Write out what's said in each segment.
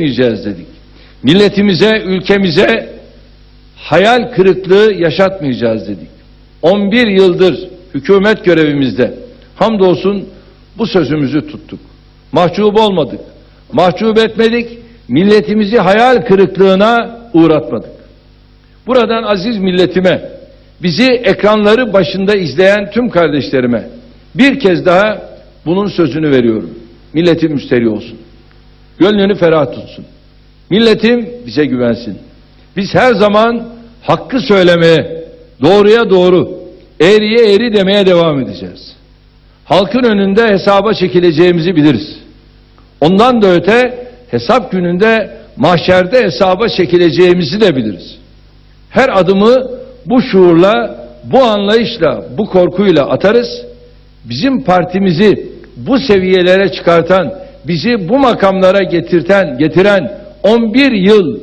etmeyeceğiz dedik. Milletimize, ülkemize hayal kırıklığı yaşatmayacağız dedik. 11 yıldır hükümet görevimizde hamdolsun bu sözümüzü tuttuk. Mahcup olmadık. Mahcup etmedik. Milletimizi hayal kırıklığına uğratmadık. Buradan aziz milletime, bizi ekranları başında izleyen tüm kardeşlerime bir kez daha bunun sözünü veriyorum. Milletim müsterih olsun. Gönlünü ferah tutsun. Milletim bize güvensin. Biz her zaman hakkı söylemeye, doğruya doğru, eğriye eğri demeye devam edeceğiz. Halkın önünde hesaba çekileceğimizi biliriz. Ondan da öte hesap gününde mahşerde hesaba çekileceğimizi de biliriz. Her adımı bu şuurla, bu anlayışla, bu korkuyla atarız. Bizim partimizi bu seviyelere çıkartan, bizi bu makamlara getirten, getiren 11 yıl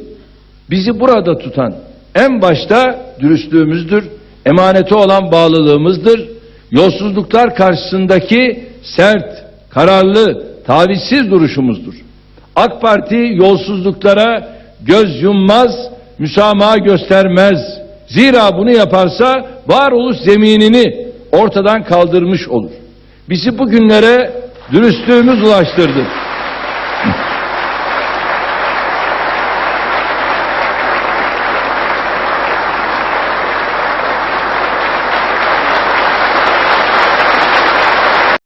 bizi burada tutan en başta dürüstlüğümüzdür, emanete olan bağlılığımızdır. Yolsuzluklar karşısındaki sert, kararlı, tavizsiz duruşumuzdur. AK Parti yolsuzluklara göz yummaz, müsamaha göstermez. Zira bunu yaparsa varoluş zeminini ortadan kaldırmış olur. Bizi bugünlere dürüstlüğümüz ulaştırdı.